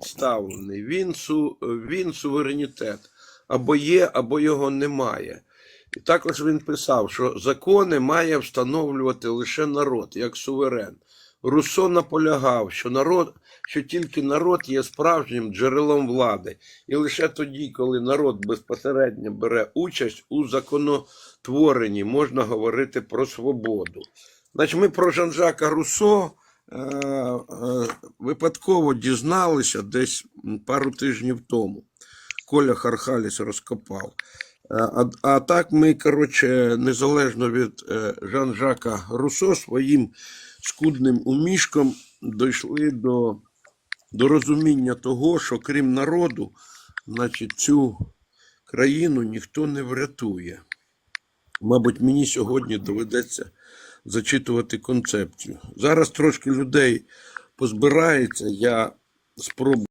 представлений. Він, су, він суверенітет. Або є, або його немає. І також він писав, що закони має встановлювати лише народ, як суверен. Руссо наполягав, що народ, що тільки народ є справжнім джерелом влади, і лише тоді, коли народ безпосередньо бере участь у законотворенні, можна говорити про свободу. Значить, ми про Жан-Жака Руссо випадково дізналися десь пару тижнів тому. Коля Хархаліс розкопав. Е, А, а так ми, коротше, незалежно від е, Жан-Жака Руссо, своїм скудним умішком дійшли до, до розуміння того, що крім народу, значить, цю країну ніхто не врятує. Мабуть, мені сьогодні доведеться зачитувати концепцію. Зараз трошки людей позбирається, я спробую.